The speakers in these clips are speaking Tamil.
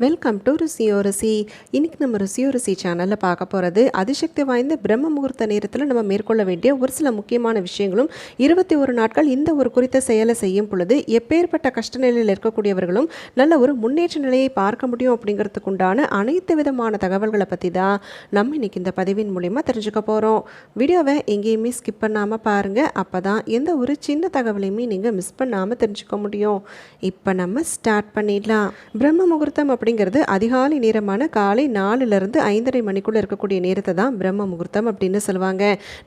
வெல்கம் டு ருசியோ ருசி இன்றைக்கி நம்ம ருசியோ ருசி சேனலில் பார்க்க போகிறது அதிசக்தி வாய்ந்த பிரம்ம முகூர்த்த நேரத்தில் நம்ம மேற்கொள்ள வேண்டிய ஒரு சில முக்கியமான விஷயங்களும் இருபத்தி ஒரு நாட்கள் இந்த ஒரு குறித்த செயலை செய்யும் பொழுது எப்பேற்பட்ட கஷ்ட நிலையில் இருக்கக்கூடியவர்களும் நல்ல ஒரு முன்னேற்ற நிலையை பார்க்க முடியும் அப்படிங்கிறதுக்கு உண்டான அனைத்து விதமான தகவல்களை பற்றி தான் நம்ம இன்றைக்கி இந்த பதிவின் மூலிமா தெரிஞ்சுக்க போகிறோம் வீடியோவை எங்கேயுமே ஸ்கிப் பண்ணாமல் பாருங்கள் அப்போ தான் எந்த ஒரு சின்ன தகவலையுமே நீங்கள் மிஸ் பண்ணாமல் தெரிஞ்சுக்க முடியும். இப்போ நம்ம ஸ்டார்ட் பண்ணிடலாம். பிரம்ம முகூர்த்தம் அப்படி அப்படிங்கிறது அதிகாலை நேரமான காலை நாலுலேருந்து ஐந்தரை மணிக்குள்ளே இருக்கக்கூடிய நேரத்தை தான் பிரம்ம முகூர்த்தம் அப்படின்னு சொல்லுவாங்க.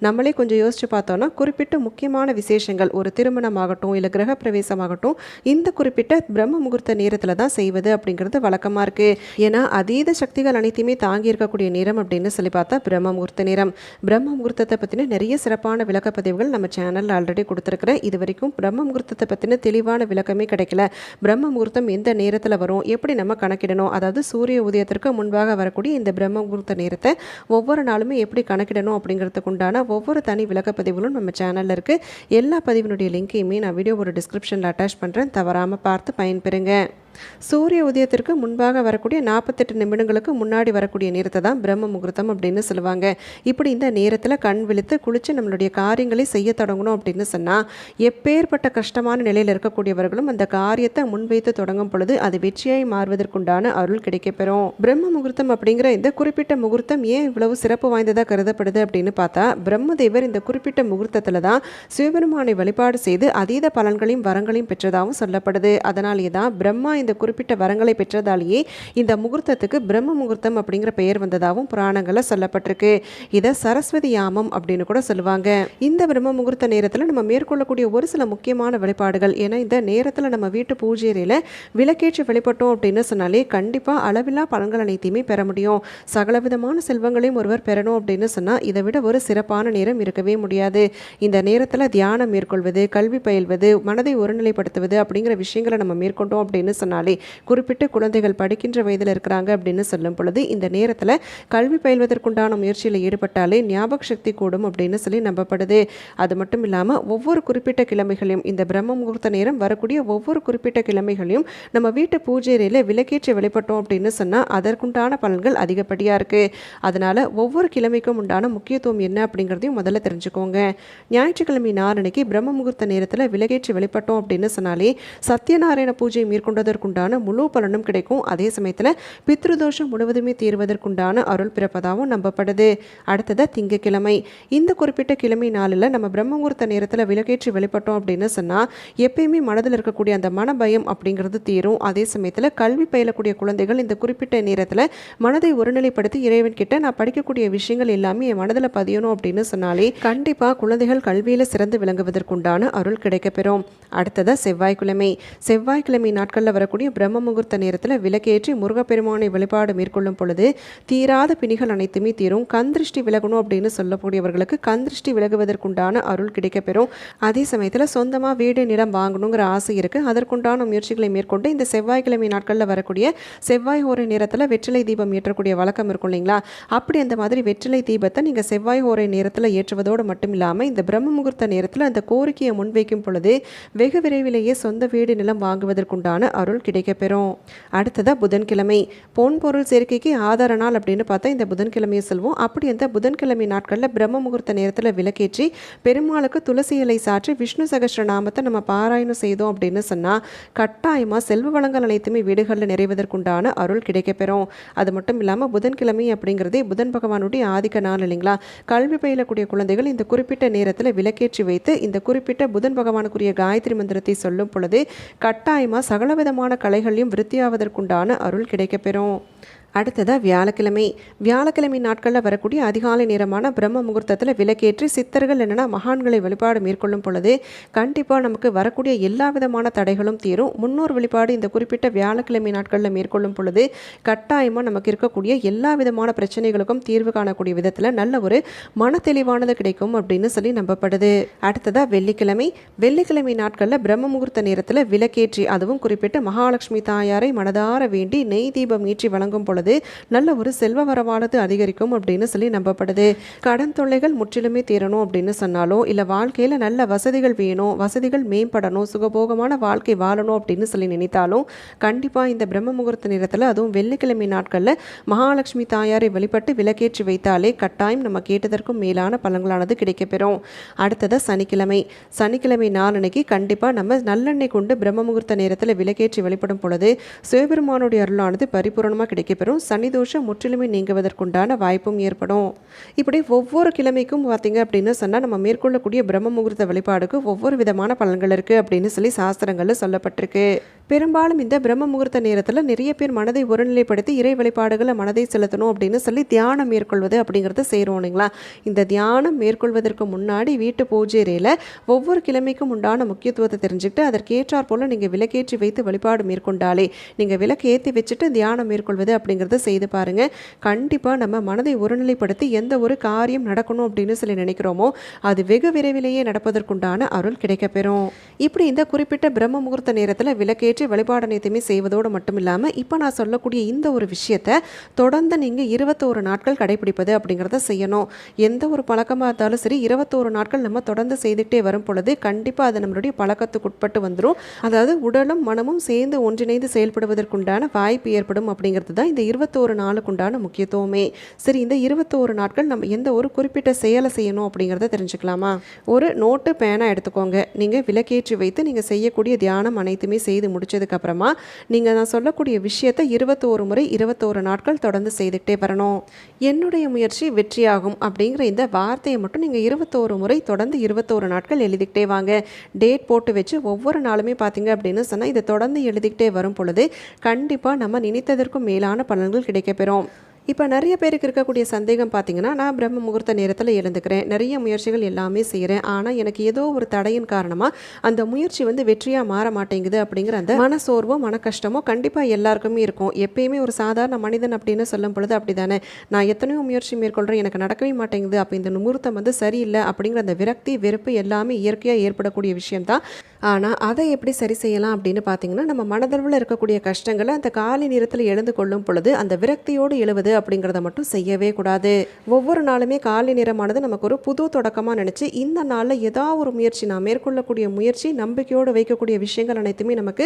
நம்மளே கொஞ்சம் யோசிச்சு பார்த்தோன்னா குறிப்பிட்ட முக்கியமான விசேஷங்கள் ஒரு திருமணம் ஆகட்டும் இல்லை கிரகப்பிரவேசமாகட்டும் இந்த குறிப்பிட்ட பிரம்ம முகூர்த்த நேரத்தில் தான் செய்வது அப்படிங்கிறது வழக்கமாக இருக்குது ஏன்னா அதீத சக்திகள் அனைத்தையுமே தாங்கி இருக்கக்கூடிய நேரம் அப்படின்னு சொல்லி பார்த்தா பிரம்ம முகூர்த்த நேரம். பிரம்ம முகூர்த்தத்தை பற்றின நிறைய சிறப்பான விளக்கப்பதிவுகள் நம்ம சேனலில் ஆல்ரெடி கொடுத்துருக்குறேன். இது வரைக்கும் பிரம்ம முகூர்த்தத்தை பற்றின தெளிவான விளக்கமே கிடைக்கல. பிரம்ம முகூர்த்தம் எந்த நேரத்தில் வரும் எப்படி நம்ம கணக்கிடணும். அதாவது சூரிய உதயத்திற்கு முன்பாக வரக்கூடிய இந்த பிரம்மகுர்த்த நேரத்தை ஒவ்வொரு நாளுமே எப்படி கணக்கிடணும் அப்படிங்கிறதுக்கு உண்டான ஒவ்வொரு தனி விளக்கப்பதிவுகளும் நம்ம சேனலில் இருக்குது எல்லா பதிவினுடைய லிங்கையுமே நான் வீடியோ ஒரு டிஸ்கிரிப்ஷனில் அட்டாச் பண்ணுறேன் தவறாமல் பார்த்து பயன்பெறுங்க. சூரிய உதயத்திற்கு முன்பாக வரக்கூடிய நாற்பத்தெட்டு நிமிடங்களுக்கு முன்னாடி வரக்கூடிய நேரத்தை தான் பிரம்ம முகூர்த்தம் அப்படின்னு சொல்லுவாங்க. இப்படி இந்த நேரத்தில் கண் விழித்து குளித்து நம்மளுடைய காரியங்களை செய்ய தொடங்கணும் அப்படின்னு சொன்னால் எப்பேற்பட்ட கஷ்டமான நிலையில் இருக்கக்கூடியவர்களும் அந்த காரியத்தை முன்வைத்து தொடங்கும் பொழுது அது வெற்றியாய் மாறுவதற்குண்டான அருள் கிடைக்கப்பெறும். பிரம்ம முகூர்த்தம் அப்படிங்கிற இந்த குறிப்பிட்ட முகூர்த்தம் ஏன் இவ்வளவு சிறப்பு வாய்ந்ததாக கருதப்படுது அப்படின்னு பார்த்தா பிரம்மதேவர் இந்த குறிப்பிட்ட முகூர்த்தத்தில் தான் சிவபெருமானை வழிபாடு செய்து அதீத பலன்களையும் வரங்களையும் பெற்றதாகவும் சொல்லப்படுது. அதனாலேயே தான் பிரம்மா இந்த குறிப்பிட்ட வரங்களை பெற்றதாலேயே இந்த முகூர்த்தத்துக்கு பிரம்ம முகூர்த்தம் அப்படிங்கிற பெயர் வந்ததாகவும் புராணங்களில் சொல்லப்பட்டிருக்கு. இதை சரஸ்வதி யாமம் அப்படின்னு கூட சொல்லுவாங்க. இந்த பிரம்ம முகூர்த்த நேரத்தில் நம்ம மேற்கொள்ளக்கூடிய ஒரு சில முக்கியமான வழிபாடுகள் ஏன்னா இந்த நேரத்தில் நம்ம வீட்டு பூஜை அறையில் விளக்கேற்றி வழிபட்டோம் அப்படின்னு சொன்னாலே கண்டிப்பாக அளவில்லா பலன்கள் அனைத்தையுமே பெற முடியும். சகலவிதமான செல்வங்களையும் ஒருவர் பெறணும் அப்படின்னு சொன்னால் இதை விட ஒரு சிறப்பான நேரம் இருக்கவே முடியாது. இந்த நேரத்தில் தியானம் மேற்கொள்வது கல்வி பயில்வது மனதை ஒருநிலைப்படுத்துவது அப்படிங்கிற விஷயங்களை நம்ம மேற்கொண்டோம் அப்படின்னு சொன்னாலே சொன்னாலே குறிப்பிட்ட குழந்தைகள் படிக்கின்ற வயதில் இருக்கிறாங்க அப்படின்னு சொல்லும் பொழுது இந்த நேரத்தில் கல்வி பயில்வதற்குண்டான முயற்சியில் ஈடுபட்டாலே ஞாபக சக்தி கூடும் அப்படின்னு சொல்லி நம்பப்படுது. அது மட்டும் இல்லாமல் ஒவ்வொரு குறிப்பிட்ட கிழமைகளையும் இந்த பிரம்ம முகூர்த்த நேரம் வரக்கூடிய ஒவ்வொரு குறிப்பிட்ட கிழமைகளையும் நம்ம வீட்டு பூஜை அறையில் விளக்கேற்றி வெளிப்பட்டோம் அப்படின்னு சொன்னால் அதற்குண்டான பலன்கள் அதிகப்படியாக இருக்குது அதனால் ஒவ்வொரு கிழமைக்கும் உண்டான முக்கியத்துவம் என்ன அப்படிங்கிறதையும் முதல்ல தெரிஞ்சுக்கோங்க. ஞாயிற்றுக்கிழமை நாரணிக்கு பிரம்ம முகூர்த்த நேரத்தில் விலகேற்றி வெளிப்பட்டோம் அப்படின்னு சொன்னாலே சத்யநாராயண பூஜை மேற்கொண்டதற்கு அதற்குண்டான முழு பலனும் கிடைக்கும். அதே சமயத்தில் பித்ருதோஷம் முழுவதுமே தீர்வதற்குண்டான அருள் பிறப்பதாகவும் நம்பப்படுது. அடுத்ததாக திங்கக்கிழமை. இந்த குறிப்பிட்ட கிழமை நாளில் நம்ம பிரம்மமுகூர்த்த நேரத்தில் விலகேற்றி வெளிப்பட்டோம் அப்படின்னு சொன்னால் எப்பயுமே மனதில் இருக்கக்கூடிய அந்த மனபயம் அப்படிங்கிறது தீரும். அதே சமயத்தில் கல்வி பயிலக்கூடிய குழந்தைகள் இந்த குறிப்பிட்ட நேரத்தில் மனதை ஒருநிலைப்படுத்தி இறைவன் கிட்ட நான் படிக்கக்கூடிய விஷயங்கள் எல்லாமே என் மனதில் பதியணும் அப்படின்னு சொன்னாலே கண்டிப்பாக குழந்தைகள் கல்வியில் சிறந்து விளங்குவதற்குண்டான அருள் கிடைக்கப்பெறும். அடுத்ததாக செவ்வாய்க்கிழமை. செவ்வாய்க்கிழமை நாட்களில் வரக்கூடிய பிரம்ம முகூர்த்த நேரத்தில் விளக்கேற்றி முருகப்பெருமானை வழிபாடு மேற்கொள்ளும் பொழுது தீராத பிணிகள் அனைத்துமே தீரும். கந்திருஷ்டி விலகணும் அப்படின்னு சொல்லக்கூடியவர்களுக்கு கந்திருஷ்டி விலகுவதற்குண்டான அருள் கிடைக்கப்பெறும். அதே சமயத்தில் சொந்தமாக வீடு நிலம் வாங்கணுங்கிற ஆசை இருக்குது அதற்குண்டான முயற்சிகளை மேற்கொண்டு இந்த செவ்வாய்க்கிழமை நாட்களில் வரக்கூடிய செவ்வாய் ஓரை நேரத்தில் வெற்றிலை தீபம் ஏற்றக்கூடிய வழக்கம் இருக்கும் இல்லைங்களா? அப்படி அந்த மாதிரி வெற்றிலை தீபத்தை நீங்கள் செவ்வாய் ஓரை நேரத்தில் ஏற்றுவதோடு மட்டும் இல்லாமல் இந்த பிரம்ம முகூர்த்த நேரத்தில் அந்த கோரிக்கையை முன்வைக்கும் பொழுது வெகு விரைவிலேயே சொந்த வீடு நிலம் வாங்குவதற்குண்டான அருள் பொருள் கிடைக்கப்பெறும் அடுத்ததாக புதன்கிழமை. பொன் பொருள் சேர்க்கைக்கு ஆதார நாள் அப்படின்னு பார்த்தா இந்த புதன்கிழமையை சொல்வோம். அப்படி அந்த புதன்கிழமை நாட்களில் பிரம்ம முகூர்த்த நேரத்தில் விளக்கேற்றி பெருமாளுக்கு துளசி இலை சாற்றி விஷ்ணு சகஸ்ரநாமத்தை நம்ம பாராயணம் செய்தோம் அப்படின்னு சொன்னால் கட்டாயமாக செல்வ வளங்கள் அனைத்துமே வீடுகளில் நிறைவதற்குண்டான அருள் கிடைக்கப்பெறும் அது மட்டும் இல்லாமல் புதன்கிழமை அப்படிங்கிறதே புதன் பகவானுடைய ஆதிக்க நாள் இல்லைங்களா? கல்வி பயிலக்கூடிய குழந்தைகள் இந்த குறிப்பிட்ட நேரத்தில் விளக்கேற்றி வைத்து இந்த குறிப்பிட்ட புதன் பகவானுக்குரிய காயத்ரி மந்திரத்தை சொல்லும் பொழுது கட்டாயமாக சகலவிதமான கலைகளையும் விருத்தியாவதற்குண்டான அருள் கிடைக்கப்பெறும். அடுத்ததாக வியாழக்கிழமை. வியாழக்கிழமை நாட்களில் வரக்கூடிய அதிகாலை நேரமான பிரம்ம முகூர்த்தத்தில் விளக்கேற்றி சித்தர்கள் என்னென்னா மகான்களை வழிபாடு மேற்கொள்ளும் பொழுது கண்டிப்பாக நமக்கு வரக்கூடிய எல்லா விதமான தடைகளும் தீரும். முன்னோர் வழிபாடு இந்த குறிப்பிட்ட வியாழக்கிழமை நாட்களில் மேற்கொள்ளும் பொழுது கட்டாயமாக நமக்கு இருக்கக்கூடிய எல்லா விதமான பிரச்சனைகளுக்கும் தீர்வு காணக்கூடிய விதத்தில் நல்ல ஒரு மன தெளிவானது கிடைக்கும் அப்படின்னு சொல்லி நம்பப்படுது. அடுத்ததாக வெள்ளிக்கிழமை. வெள்ளிக்கிழமை நாட்களில் பிரம்ம முகூர்த்த நேரத்தில் விளக்கேற்றி அதுவும் குறிப்பிட்டு மகாலட்சுமி தாயாரை மனதார வேண்டி நெய் தீபம் ஈற்றி வழங்கும் பொழுது பொழுது நல்ல ஒரு செல்வ வரவானது அதிகரிக்கும் அப்படின்னு சொல்லி நம்பப்படுது. கடன் தொல்லைகள் முற்றிலுமே தீரணும் அப்படின்னு சொன்னாலும் இல்லை வாழ்க்கையில் நல்ல வசதிகள் வேணும் வசதிகள் மேம்படணும் சுகபோகமான வாழ்க்கை வாழணும் அப்படின்னு சொல்லி நினைத்தாலும் கண்டிப்பாக இந்த பிரம்ம முகூர்த்த நேரத்தில் அதுவும் வெள்ளிக்கிழமை நாட்களில் மகாலட்சுமி தாயாரை வழிபட்டு விலக்கேற்றி வைத்தாலே கட்டாயம் நம்ம கேட்டதற்கும் மேலான பலன்களானது கிடைக்கப்பெறும். அடுத்தது சனிக்கிழமை. சனிக்கிழமை நாளன்னைக்கு கண்டிப்பாக நம்ம நல்லெண்ணெய் கொண்டு பிரம்ம முகூர்த்த நேரத்தில் விளக்கேற்றி வழிபடும் பொழுது சிவபெருமானுடைய அருளானது பரிபூரணமாக கிடைக்கப்பெறும். சனி தோஷம் முற்றிலுமே நீங்குவதற்குண்டான வாய்ப்பும் ஏற்படும். இப்படி ஒவ்வொரு கிழமைக்கும் பார்த்தீங்க அப்படின்னு சொன்னால் நம்ம மேற்கொள்ளக்கூடிய பிரம்ம முகூர்த்த வழிபாடுக்கு ஒவ்வொரு விதமான பலன்கள் இருக்குது அப்படின்னு சொல்லி சாஸ்திரங்களில் சொல்லப்பட்டிருக்கு. பெரும்பாலும் இந்த பிரம்ம முகூர்த்த நேரத்தில் நிறைய பேர் மனதை ஒருநிலைப்படுத்தி இறை வழிபாடுகளை மனதை செலுத்தணும் அப்படின்னு சொல்லி தியானம் மேற்கொள்வது அப்படிங்கிறத செய்கிறோம் இல்லைங்களா? இந்த தியானம் மேற்கொள்வதற்கு முன்னாடி வீட்டு பூஜை ஒவ்வொரு கிழமைக்கும் உண்டான முக்கியத்துவத்தை தெரிஞ்சுக்கிட்டு அதற்கேற்றார் போல் நீங்கள் விளக்கேற்றி வைத்து வழிபாடு மேற்கொண்டாலே நீங்கள் விளக்கு ஏற்றி வச்சுட்டு தியானம் மேற்கொள்வது அப்படிங்கிறத செய்து பாருங்கள் கண்டிப்பாக நம்ம மனதை ஒருநிலைப்படுத்தி எந்த ஒரு காரியம் நடக்கணும் அப்படின்னு சொல்லி நினைக்கிறோமோ அது வெகு விரைவிலேயே நடப்பதற்குண்டான அருள் கிடைக்கப்பெறும். இப்படி இந்த குறிப்பிட்ட பிரம்ம முகூர்த்த நேரத்தில் விளக்கேற்றி வழிபாடு அனைத்தையுமே செய்வதோடு மட்டும் இல்லாமல் இப்போ நான் சொல்லக்கூடிய இந்த ஒரு விஷயத்தை தொடர்ந்து நீங்கள் இருபத்தோரு நாட்கள் கடைபிடிப்பது அப்படிங்கிறத செய்யணும். எந்த ஒரு பழக்கமாக இருந்தாலும் சரி இருபத்தோரு நாட்கள் நம்ம தொடர்ந்து செய்துகிட்டே வரும் பொழுது கண்டிப்பாக அது நம்மளுடைய பழக்கத்துக்கு உட்பட்டு வந்துடும் அதாவது உடலும் மனமும் சேர்ந்து ஒன்றிணைந்து செயல்படுவதற்குண்டான வாய்ப்பு ஏற்படும் அப்படிங்கிறது தான் இந்த இருபத்தோரு நாளுக்குண்டான முக்கியத்துவமே. சரி இந்த இருபத்தோரு நாட்கள் நம்ம எந்த ஒரு குறிப்பிட்ட செயலை செய்யணும் அப்படிங்கிறத தெரிஞ்சுக்கலாமா? ஒரு நோட்டு பேனா எடுத்துக்கோங்க. நீங்கள் விலக்கேற்றி வைத்து நீங்கள் செய்யக்கூடிய தியானம் அனைத்துமே செய்து முடிச்சு முடிச்சதுக்கப்புறமா நீங்கள் நான் சொல்லக்கூடிய விஷயத்தை இருபத்தோரு முறை இருபத்தோரு நாட்கள் தொடர்ந்து செய்துக்கிட்டே வரணும். என்னுடைய முயற்சி வெற்றியாகும் அப்படிங்கிற இந்த வார்த்தையை மட்டும் நீங்கள் இருபத்தோரு முறை தொடர்ந்து இருபத்தோரு நாட்கள் எழுதிக்கிட்டே வாங்க. டேட் போட்டு வச்சு ஒவ்வொரு நாளுமே பார்த்தீங்க அப்படின்னு சொன்னால் இதை தொடர்ந்து எழுதிக்கிட்டே வரும் பொழுது கண்டிப்பாக நம்ம நினைத்ததற்கும் மேலான பலன்கள் கிடைக்கப்பெறும். இப்போ நிறைய பேருக்கு இருக்கக்கூடிய சந்தேகம் பார்த்தீங்கன்னா நான் பிரம்ம முகூர்த்த நேரத்தில் எழுந்துக்கிறேன். நிறைய முயற்சிகள் எல்லாமே செய்கிறேன் ஆனால் எனக்கு ஏதோ ஒரு தடையின் காரணமாக அந்த முயற்சி வந்து வெற்றியாக மாற மாட்டேங்குது அப்படிங்கிற அந்த மனசோர்வோ மன கஷ்டமோ கண்டிப்பாக எல்லாருக்குமே இருக்கும். எப்பயுமே ஒரு சாதாரண மனிதன் அப்படின்னு சொல்லும் பொழுது அப்படி தானே நான் எத்தனையோ முயற்சி மேற்கொள்கிறேன் எனக்கு நடக்கவே மாட்டேங்குது அப்போ இந்த முகூர்த்தம் வந்து சரியில்லை அப்படிங்கிற அந்த விரக்தி வெறுப்பு எல்லாமே இயற்கையாக ஏற்படக்கூடிய விஷயம்தான். ஆனால் அதை எப்படி சரி செய்யலாம் அப்படின்னு பார்த்தீங்கன்னா நம்ம மனதளவில் இருக்கக்கூடிய கஷ்டங்களை அந்த காலை நேரத்தில் எழுந்து கொள்ளும் பொழுது அந்த விரக்தியோடு எழுவது அப்படிங்கிறத மட்டும் செய்யவே கூடாது. ஒவ்வொரு நாளுமே காலை நேரமானது நமக்கு ஒரு புது தொடக்கமாக நினச்சி இந்த நாளில் ஏதாவது ஒரு முயற்சி நான் மேற்கொள்ளக்கூடிய முயற்சி நம்பிக்கையோடு வைக்கக்கூடிய விஷயங்கள் அனைத்துமே நமக்கு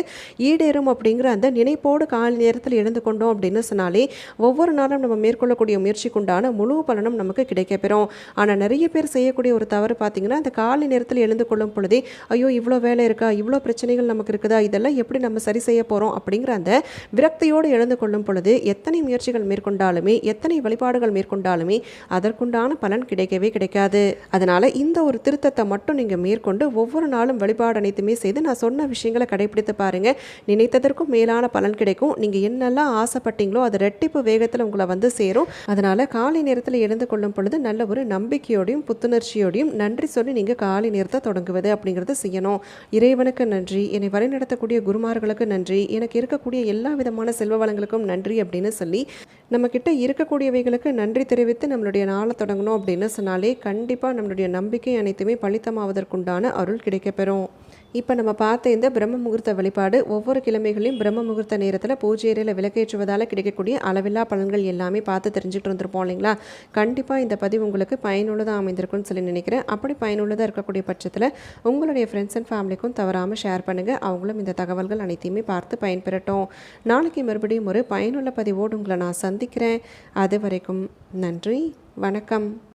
ஈடேறும் அப்படிங்கிற அந்த நினைப்போடு காலை நேரத்தில் எழுந்து கொண்டோம் அப்படின்னு சொன்னாலே ஒவ்வொரு நாளும் நம்ம மேற்கொள்ளக்கூடிய முயற்சிக்குண்டான முழு பலனும் நமக்கு கிடைக்கப்பெறும். ஆனால் நிறைய பேர் செய்யக்கூடிய ஒரு தவறு பார்த்தீங்கன்னா அந்த காலை நேரத்தில் எழுந்து கொள்ளும் பொழுதே ஐயோ இவ்வளோ வேலை இருக்கா இவ்வளோ பிரச்சனைகள் நமக்கு இருக்குதா இதெல்லாம் எப்படி நம்ம சரி செய்ய போகிறோம் அப்படிங்கிற அந்த விரக்தியோடு எழுந்து கொள்ளும் பொழுது எத்தனை முயற்சிகள் மேற்கொண்டாலும் எத்தனை வழிபாடுகள் மேற்கொண்டாலுமே அதற்குண்டான பலன் கிடைக்கவே கிடைக்காது. அதனால் இந்த ஒரு திருத்தத்தை மட்டும் நீங்கள் மேற்கொண்டு ஒவ்வொரு நாளும் வழிபாடு அனைத்துமே செய்து நான் சொன்ன விஷயங்களை கடைபிடித்து பாருங்கள் நினைத்ததற்கும் மேலான பலன் கிடைக்கும். நீங்கள் என்னெல்லாம் ஆசைப்பட்டீங்களோ அது ரெட்டிப்பு வேகத்தில் உங்களை வந்து சேரும். அதனால் காலை நேரத்தில் எழுந்து கொள்ளும் பொழுது நல்ல ஒரு நம்பிக்கையோடையும் புத்துணர்ச்சியோடையும் நன்றி சொல்லி நீங்கள் காலை நேரத்தை தொடங்குவது அப்படிங்கிறத செய்யணும். இறைவனுக்கு நன்றி. என்னை வழிநடத்தக்கூடிய குருமார்களுக்கு நன்றி. எனக்கு இருக்கக்கூடிய எல்லா விதமான செல்வ வளங்களுக்கும் நன்றி அப்படின்னு சொல்லி நம்மக்கிட்ட இருக்கக்கூடியவைகளுக்கு நன்றி தெரிவித்து நம்மளுடைய நாளை தொடங்கணும் அப்படின்னு சொன்னாலே கண்டிப்பாக நம்மளுடைய நம்பிக்கை அனைத்துமே பலித்தமாவதற்குண்டான அருள் கிடைக்கப்பெறும். இப்போ நம்ம பார்த்த இந்த பிரம்ம முகூர்த்த வழிபாடு ஒவ்வொரு கிழமைகளையும் பிரம்ம முகூர்த்த நேரத்தில் பூஜை அறையில் விளக்கேற்றுவதால் கிடைக்கக்கூடிய அளவில்லா பலன்கள் எல்லாமே பார்த்து தெரிஞ்சுட்டு இருந்திருப்போம் இல்லைங்களா? கண்டிப்பாக இந்த பதிவு உங்களுக்கு பயனுள்ளதாக அமைந்திருக்கும்னு சொல்லி நினைக்கிறேன். அப்படி பயனுள்ளதாக இருக்கக்கூடிய பட்சத்தில் உங்களுடைய ஃப்ரெண்ட்ஸ் அண்ட் ஃபேமிலிக்கும் தவறாமல் ஷேர் பண்ணுங்கள் அவங்களும் இந்த தகவல்கள் அனைத்தையுமே பார்த்து பயன்பெறட்டும். நாளைக்கு மறுபடியும் ஒரு பயனுள்ள பதிவோடு உங்களை நான் சந்திக்கிறேன். அது வரைக்கும் நன்றி வணக்கம்.